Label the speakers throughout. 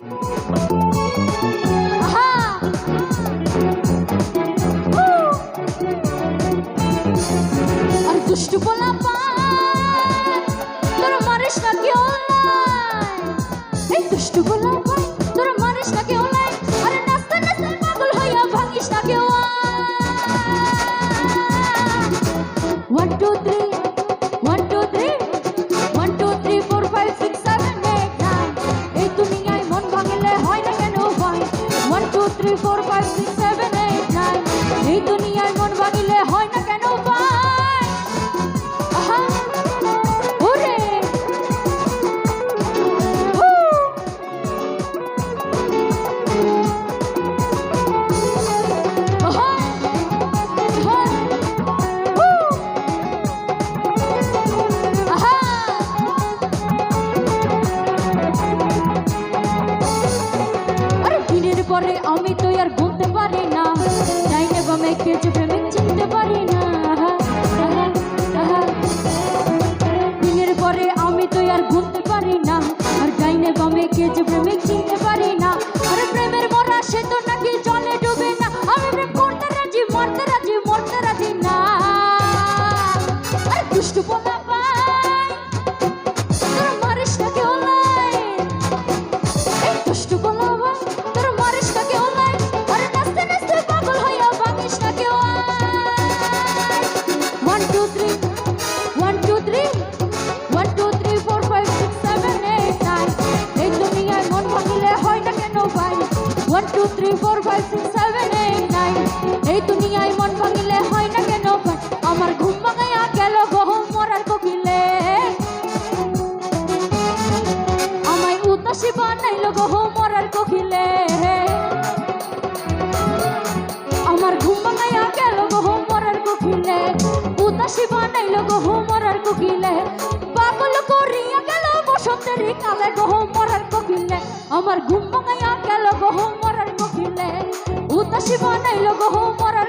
Speaker 1: Aha! Uh! Artus two three আমি তো আর ঘুমতে পারি না। চিনতে পারি না। দিনের পরে আমি তো আর ঘুমতে পারি না। আর ডাইনে বামে কেচে প্রেমিক চিনতে পারি না। আরে প্রেমের মরা সে তো নাকি জলে ডুবে না। আমি প্রেম করতে রাজি, মরতে রাজি মরতে রাজি না। দুষ্টু one two three four five six seven eight nine এই দুনিয়ায় মন ভাঙিলে হয় না কেন আমার ঘুম ভাঙাইয়া গেল গহম মরার কোকিলে। আমায় উদাসী বানাইল গহ মরার কোকিলে। আমার ঘুম ভাঙাইয়া গেল গহ মরার কোকিলে। উদাসী বানাইল গহ মরার কোকিলে। পাগল করিয়া গেল বসন্তের কালে গহ মরার কোকিলে। আমার ঘুম ভাঙাইয়া গেল গহ কোকিলে উদাসী বানাইল গহ মরার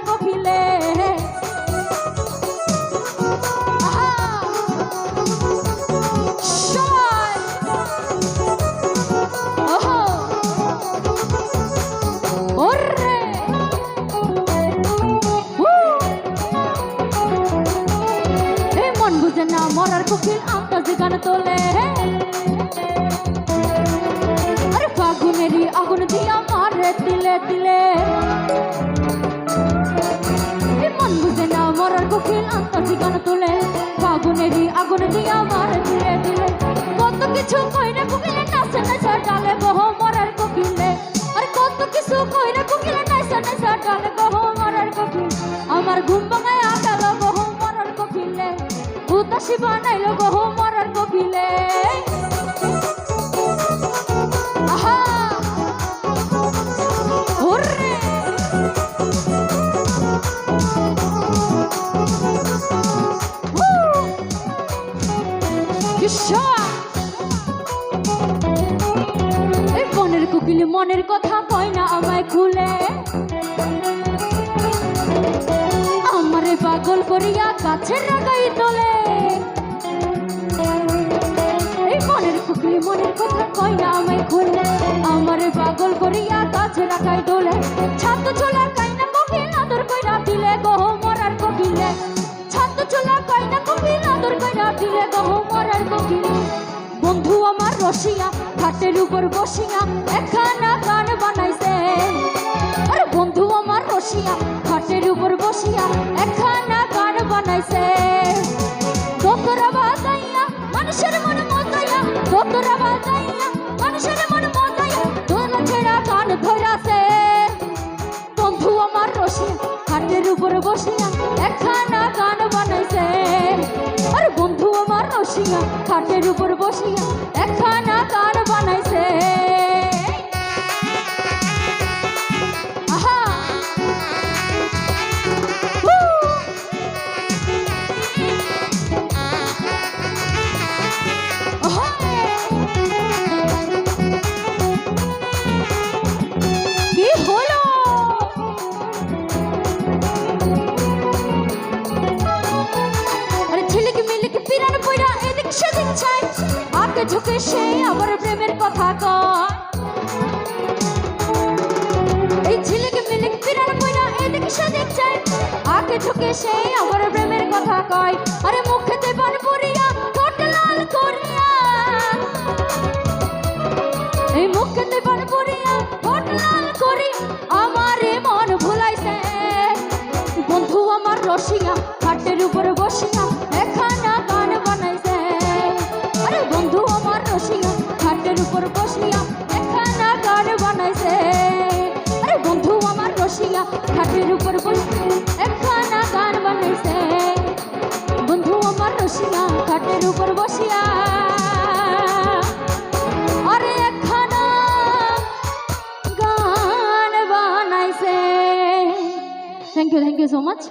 Speaker 1: না মরার কোকিল আন্তাজে গান তোলে। আন্তাজি তুলে ফাগুনেরই আগুন দিয়ে আমার ধীরে ধীরে কত কিছু কইরে কুকিলে নাচে নাচে ডালে বহ মরার কুকিলে। আর কত কিছু কইরে কুকিলে নাচে নাচে ডালে বহ মরার কুকিলে। আমার ঘুম ভাঙায় গেল বহ মরার কুকিলে। উদাসী বানাইলো বহ মরার কোকিলে। মনের মনের কথা কয় না আমায় খুলে? আমারে পাগল করিয়া কাছের রাগাই তোলে। মনের মনের কথা কয় না আমায় খুলে? আমারে পাগল করিয়া কাছে তোলে। ছোলা কাই না কোকিল আদর কইরা দিলে গহ মরার কোকিলে। ছাত্র ছোলা কই না আদর দিলে গহ মরার বন্ধু রসিয়া খাটের উপর বসিয়া, একখানা গান বানাইছে। আরে বন্ধু আমার রসিয়া খাটের উপর বসিয়া, একখানা গান বানাইছে। দোতরা বাজাইয়া, মানুষের মন মানুষের মন মজাইয়া দোলা ছেড়া গান ধরাছে। বন্ধু আমার রসিয়া খাটের উপর বসিয়া, একখানা ঝুঁকে ঢুকে সে আমার প্রেমের কথা ক এই ঝিলিক মিলিক বিড়াল আকে সে আমার প্রেমের কথা কয়। আরে পান ঠোঁট লাল করিয়া। এই পান ঠোঁট লাল করি আমারে মন ভুলাইছে। বন্ধু আমার রসিয়া, হাটের উপর বসিয়া খাটের উপর বসে একখানা গান বানাইছে। বন্ধু আমার রসিয়া খাটের উপর বসিয়া। আরে গান বানাইছে। Thank you thank you so much